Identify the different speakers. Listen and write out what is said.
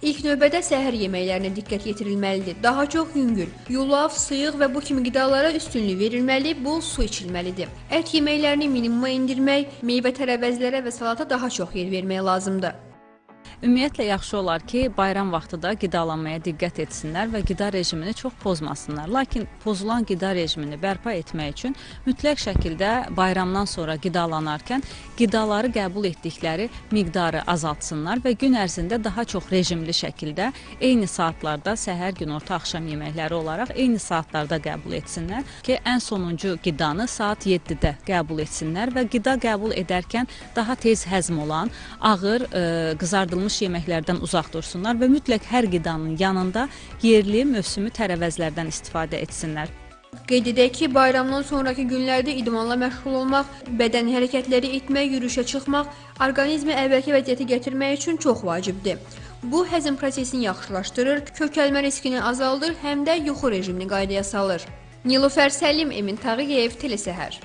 Speaker 1: İlk növbədə səhər yeməklərinə diqqət yetirilməlidir. Daha çox yüngül, yulaf, sıyıq və bu kimi qidalara üstünlük verilməli, bol su içilməlidir. Ət yeməklərini minimuma endirmək, meyvə tərəvəzlərə və salata daha çox yer vermək lazımdır.
Speaker 2: Ümumiyyətlə yaxşı olar ki, bayram vaxtı da qidalanmaya diqqət etsinlər və qida rejimini çox pozmasınlar. Lakin pozulan qida rejimini bərpa etmək üçün mütləq şəkildə bayramdan sonra qidalanarkən qidaları qəbul etdikləri miqdarı azaltsınlar və gün ərzində daha çox rejimli şəkildə eyni saatlarda səhər, günorta, axşam yeməkləri olaraq eyni saatlarda qəbul etsinlər ki, ən sonuncu qidanı saat 7-də qəbul etsinlər və qida qəbul edərkən daha tez həzm olan, ağır, ə, qızardılmış yeməklərdən uzaq dursunlar və mütləq hər qidanın yanında yerli, mövsümi tərəvəzlərdən istifadə etsinlər.
Speaker 1: Qeyd edək ki, bayramdan sonrakı günlərdə idmanla məşğul olmaq, bədən hərəkətləri etmək, yürüyüşə çıxmaq orqanizmi əvvəlki vəziyyətə gətirmək üçün çox vacibdir. Bu həzm prosesini yaxşılaşdırır, kökəlmə riskini azaldır, həm də yuxu rejimini qaydaya salır. Nilufər Səlim, Emin Tağıyev, Telesəhər.